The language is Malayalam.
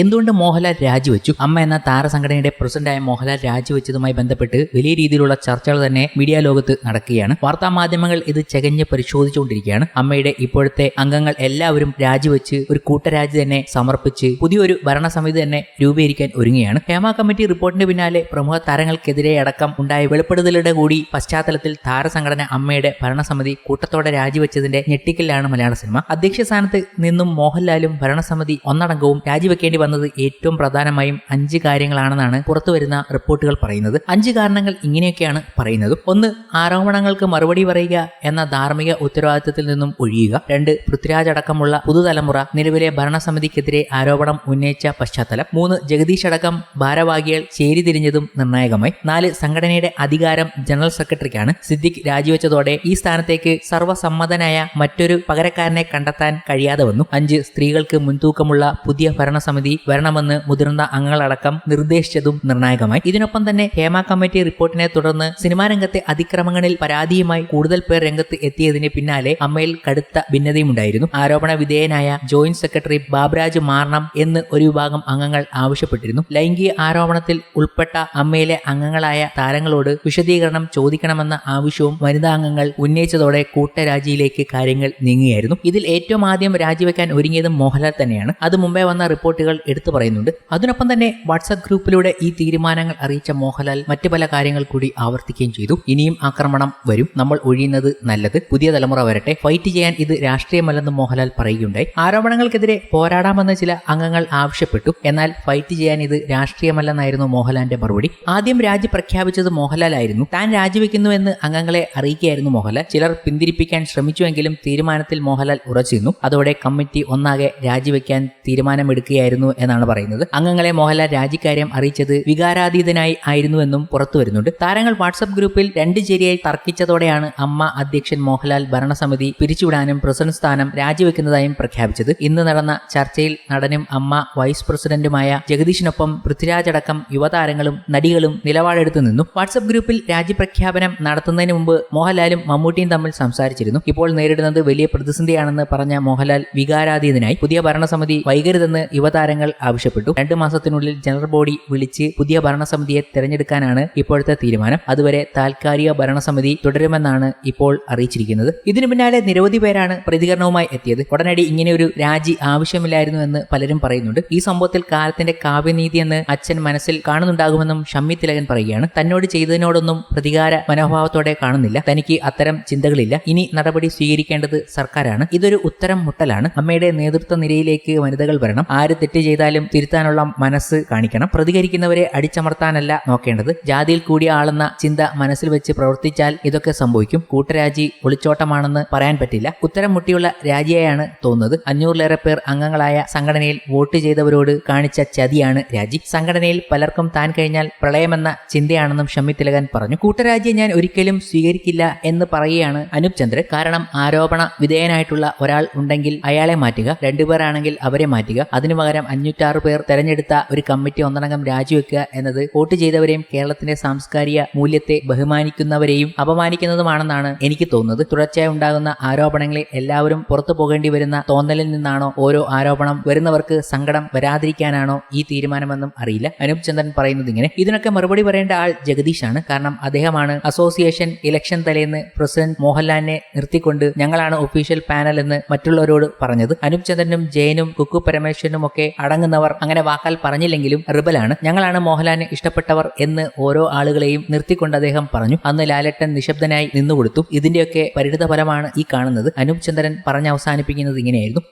എന്തുകൊണ്ട് മോഹൻലാൽ രാജിവെച്ചു? അമ്മ എന്ന താരസംഘടനയുടെ പ്രസിഡന്റായ മോഹൻലാൽ രാജിവെച്ചതുമായി ബന്ധപ്പെട്ട് വലിയ രീതിയിലുള്ള ചർച്ചകൾ തന്നെ മീഡിയ ലോകത്ത് നടക്കുകയാണ്. വാർത്താ മാധ്യമങ്ങൾ ഇത് ചകഞ്ഞ് പരിശോധിച്ചുകൊണ്ടിരിക്കുകയാണ്. അമ്മയുടെ ഇപ്പോഴത്തെ അംഗങ്ങൾ എല്ലാവരും രാജിവെച്ച് ഒരു കൂട്ടരാജി തന്നെ സമർപ്പിച്ച് പുതിയൊരു ഭരണസമിതി തന്നെ രൂപീകരിക്കാൻ ഒരുങ്ങുകയാണ്. ഹേമ കമ്മിറ്റി റിപ്പോർട്ടിന് പിന്നാലെ പ്രമുഖ താരങ്ങൾക്കെതിരെ അടക്കം ഉണ്ടായ വെളിപ്പെടുത്തലുടെ കൂടി പശ്ചാത്തലത്തിൽ താരസംഘടന അമ്മയുടെ ഭരണസമിതി കൂട്ടത്തോടെ രാജിവെച്ചതിന്റെ ഞെട്ടിക്കലാണ് മലയാള സിനിമ. അധ്യക്ഷ സ്ഥാനത്ത് നിന്നും മോഹൻലാലും ഭരണസമിതി ഒന്നടങ്കവും രാജിവെക്കേണ്ടി വന്നത് ഏറ്റവും പ്രധാനമായും അഞ്ച് കാര്യങ്ങളാണെന്നാണ് പുറത്തുവരുന്ന റിപ്പോർട്ടുകൾ പറയുന്നത്. അഞ്ച് കാരണങ്ങൾ ഇങ്ങനെയൊക്കെയാണ് പറയുന്നത്. ഒന്ന് ആരോപണങ്ങൾക്ക് മറുപടി പറയുക എന്ന ധാർമ്മിക ഉത്തരവാദിത്തത്തിൽ നിന്നും ഒഴിയുക. രണ്ട് പൃഥ്വിരാജ് അടക്കമുള്ള പുതുതലമുറ നിലവിലെ ഭരണസമിതിക്കെതിരെ ആരോപണം ഉന്നയിച്ച പശ്ചാത്തലം. മൂന്ന് ജഗദീഷ് അടക്കം ഭാരവാഹികൾ ചേരിതിരിഞ്ഞതും നിർണായകമായി. നാല് സംഘടനയുടെ അധികാരം ജനറൽ സെക്രട്ടറിക്കാണ് സിദ്ദിഖ് രാജിവെച്ചതോടെ ഈ സ്ഥാനത്തേക്ക് സർവസമ്മതനായ മറ്റൊരു പകരക്കാരനെ കണ്ടെത്താൻ കഴിയാതെ വന്നു. അഞ്ച് സ്ത്രീകൾക്ക് മുൻതൂക്കമുള്ള പുതിയ ഭരണസമിതി വരണമെന്ന് മുതിർന്ന അംഗങ്ങളടക്കം നിർദ്ദേശിച്ചതും നിർണായകമായി. ഇതിനൊപ്പം തന്നെ ഹേമ കമ്മിറ്റി റിപ്പോർട്ടിനെ തുടർന്ന് സിനിമാ രംഗത്തെ അതിക്രമങ്ങളിൽ പരാതിയുമായി കൂടുതൽ പേർ രംഗത്ത് എത്തിയതിന് പിന്നാലെ അമ്മയിൽ കടുത്ത ഭിന്നതയുമുണ്ടായിരുന്നു. ആരോപണ വിധേയനായ ജോയിന്റ് സെക്രട്ടറി ബാബുരാജ് മാറണം എന്ന് ഒരു വിഭാഗം അംഗങ്ങൾ ആവശ്യപ്പെട്ടിരുന്നു. ലൈംഗിക ആരോപണത്തിൽ ഉൾപ്പെട്ട അമ്മയിലെ അംഗങ്ങളായ താരങ്ങളോട് വിശദീകരണം ചോദിക്കണമെന്ന ആവശ്യവും വനിതാ അംഗങ്ങൾ ഉന്നയിച്ചതോടെ കൂട്ടരാജിയിലേക്ക് കാര്യങ്ങൾ നീങ്ങുകയായിരുന്നു. ഇതിൽ ഏറ്റവും ആദ്യം രാജിവെക്കാൻ ഒരുങ്ങിയതും മോഹൻലാൽ തന്നെയാണ്. അത് മുമ്പേ വന്ന റിപ്പോർട്ടുകൾ എടുത്തു പറയുന്നുണ്ട്. അതിനൊപ്പം തന്നെ വാട്സാപ്പ് ഗ്രൂപ്പിലൂടെ ഈ തീരുമാനങ്ങൾ അറിയിച്ച മോഹൻലാൽ മറ്റു പല കാര്യങ്ങൾ കൂടി ആവർത്തിക്കുകയും ചെയ്തു. ഇനിയും ആക്രമണം വരും. നമ്മൾ ഒഴിയുന്നത് നല്ലത്. പുതിയ തലമുറ വരട്ടെ. ഫൈറ്റ് ചെയ്യാൻ ഇത് രാഷ്ട്രീയമല്ലെന്ന് മോഹൻലാൽ പറയുകയുണ്ടായി. ആരോപണങ്ങൾക്കെതിരെ പോരാടാമെന്ന് ചില അംഗങ്ങൾ ആവശ്യപ്പെട്ടു. എന്നാൽ ഫൈറ്റ് ചെയ്യാൻ ഇത് രാഷ്ട്രീയമല്ലെന്നായിരുന്നു മോഹൻലാലിന്റെ മറുപടി. ആദ്യം രാജി പ്രഖ്യാപിച്ചത് മോഹൻലാൽ ആയിരുന്നു. താൻ രാജിവെക്കുന്നുവെന്ന് അംഗങ്ങളെ അറിയിക്കുകയായിരുന്നു മോഹൻലാൽ. ചിലർ പിന്തിരിപ്പിക്കാൻ ശ്രമിച്ചുവെങ്കിലും തീരുമാനത്തിൽ മോഹൻലാൽ ഉറച്ചിരുന്നു അതോടെ കമ്മിറ്റി ഒന്നാകെ രാജിവെക്കാൻ തീരുമാനമെടുക്കുകയായിരുന്നു എന്നാണ് പറയുന്നത്. അംഗങ്ങളെ മോഹൻലാൽ രാജിക്കാര്യം അറിയിച്ചത് വികാരാതീതനായി ആയിരുന്നുവെന്നും പുറത്തു വരുന്നുണ്ട്. താരങ്ങൾ വാട്സപ്പ് ഗ്രൂപ്പിൽ രണ്ട് ചേരിയായി തർക്കിച്ചതോടെയാണ് അമ്മ അധ്യക്ഷൻ മോഹൻലാൽ ഭരണസമിതി പിരിച്ചുവിടാനും പ്രസിഡന്റ് സ്ഥാനം രാജിവെക്കുന്നതായും പ്രഖ്യാപിച്ചത്. ഇന്ന് നടന്ന ചർച്ചയിൽ നടനും അമ്മ വൈസ് പ്രസിഡന്റുമായ ജഗദീഷിനൊപ്പം പൃഥ്വിരാജ് അടക്കം യുവതാരങ്ങളും നടികളും നിലപാടെടുത്തു നിന്നു. വാട്സപ്പ് ഗ്രൂപ്പിൽ രാജ്യപ്രഖ്യാപനം നടത്തുന്നതിന് മുമ്പ് മോഹൻലാലും മമ്മൂട്ടിയും തമ്മിൽ സംസാരിച്ചിരുന്നു. ഇപ്പോൾ നേരിടുന്നത് വലിയ പ്രതിസന്ധിയാണെന്ന് പറഞ്ഞ മോഹൻലാൽ വികാരാതീതനായി. പുതിയ ഭരണസമിതി വൈകരുതെന്ന് യുവതാരങ്ങൾ ആവശ്യപ്പെട്ടു. രണ്ട് മാസത്തിനുള്ളിൽ ജനറൽ ബോഡി വിളിച്ച് പുതിയ ഭരണസമിതിയെ തെരഞ്ഞെടുക്കാനാണ് ഇപ്പോഴത്തെ തീരുമാനം. അതുവരെ താൽക്കാലിക ഭരണസമിതി തുടരുമെന്നാണ് ഇപ്പോൾ അറിയിച്ചിരിക്കുന്നത്. ഇതിനു പിന്നാലെ നിരവധി പേരാണ് പ്രതികരണവുമായി എത്തിയത്. ഉടനടി ഇങ്ങനെയൊരു രാജി ആവശ്യമില്ലായിരുന്നു എന്ന് പലരും പറയുന്നുണ്ട്. ഈ സംഭവത്തിൽ കാലത്തിന്റെ കാവ്യനീതി എന്ന് അച്ഛൻ മനസ്സിൽ കാണുന്നുണ്ടാകുമെന്നും ഷമ്മി തിലകൻ പറയുകയാണ്. തന്നോട് ചെയ്തതിനോടൊന്നും പ്രതികാര മനോഭാവത്തോടെ കാണുന്നില്ല. തനിക്ക് അത്തരം ചിന്തകളില്ല. ഇനി നടപടി സ്വീകരിക്കേണ്ടത് സർക്കാരാണ്. ഇതൊരു ഉത്തരം മുട്ടലാണ്. അമ്മയുടെ നേതൃത്വ നിരയിലേക്ക് വനിതകൾ വരണം. ആര് തെറ്റ് ചെയ്താലും തിരുത്താനുള്ള മനസ്സ് കാണിക്കണം. പ്രതികരിക്കുന്നവരെ അടിച്ചമർത്താനല്ല നോക്കേണ്ടത്. ജാതിയിൽ കൂടിയ ആളെന്ന ചിന്ത മനസ്സിൽ വെച്ച് പ്രവർത്തിച്ചാൽ ഇതൊക്കെ സംഭവിക്കും. കൂട്ടരാജി ഒളിച്ചോട്ടമാണെന്ന് പറയാൻ പറ്റില്ല. ഉത്തരം മുട്ടിയുള്ള രാജിയായാണ് തോന്നുന്നത്. അഞ്ഞൂറിലേറെ പേർ അംഗങ്ങളായ സംഘടനയിൽ വോട്ട് ചെയ്തവരോട് കാണിച്ച ചതിയാണ് രാജി. സംഘടനയിൽ പലർക്കും താൻ കഴിഞ്ഞാൽ പ്രളയമെന്ന ചിന്തയാണെന്നും ഷമ്മി തിലകൻ പറഞ്ഞു. കൂട്ടരാജിയെ ഞാൻ ഒരിക്കലും സ്വീകരിക്കില്ല എന്ന് പറയുകയാണ് അനൂപ് ചന്ദ്രൻ. കാരണം ആരോപണ വിധേയനായിട്ടുള്ള ഒരാൾ ഉണ്ടെങ്കിൽ അയാളെ മാറ്റുക രണ്ടുപേരാണെങ്കിൽ അവരെ മാറ്റുക. അതിനു പകരം അഞ്ഞൂറ്റാറ് പേർ തെരഞ്ഞെടുത്ത ഒരു കമ്മിറ്റി ഒന്നടങ്കം രാജിവെക്കുക എന്നത് വോട്ട് ചെയ്തവരെയും കേരളത്തിന്റെ സാംസ്കാരിക മൂല്യത്തെ ബഹുമാനിക്കുന്നവരെയും അപമാനിക്കുന്നതുമാണെന്നാണ് എനിക്ക് തോന്നുന്നത്. തുടർച്ചയായി ഉണ്ടാകുന്ന ആരോപണങ്ങളിൽ എല്ലാവരും പുറത്തു പോകേണ്ടി വരുന്ന തോന്നലിൽ നിന്നാണോ ഓരോ ആരോപണം വരുന്നവർക്ക് സങ്കടം വരാതിരിക്കാനാണോ ഈ തീരുമാനമെന്നും അറിയില്ല. അനൂപ് ചന്ദ്രൻ പറയുന്നത് ഇങ്ങനെ. ഇതിനൊക്കെ മറുപടി പറയേണ്ട ആൾ ജഗദീഷാണ്. കാരണം അദ്ദേഹമാണ് അസോസിയേഷൻ ഇലക്ഷൻ തലേന്ന് പ്രസിഡന്റ് മോഹൻലാലിനെ നിർത്തിക്കൊണ്ട് ഞങ്ങളാണ് ഒഫീഷ്യൽ പാനൽ എന്ന് മറ്റുള്ളവരോട് പറഞ്ഞത്. അനൂപ് ചന്ദ്രനും ജയനും കുക്കു പരമേശ്വരനും ഒക്കെ അടങ്ങുന്നവർ അങ്ങനെ വാക്കാൽ പറഞ്ഞില്ലെങ്കിലും റിബലാണ് ഞങ്ങളാണ് മോഹൻലാലിന് ഇഷ്ടപ്പെട്ടവർ എന്ന് ഓരോ ആളുകളെയും നിർത്തിക്കൊണ്ട് അദ്ദേഹം പറഞ്ഞു. അന്ന് ലാലേട്ടൻ നിശബ്ദനായി നിന്നുകൊടുത്തു. ഇതിന്റെയൊക്കെ പരിണിത ഫലമാണ് ഈ കാണുന്നത്. അനൂപ് ചന്ദ്രൻ പറഞ്ഞ് അവസാനിപ്പിക്കുന്നത് ഇങ്ങനെയായിരുന്നു.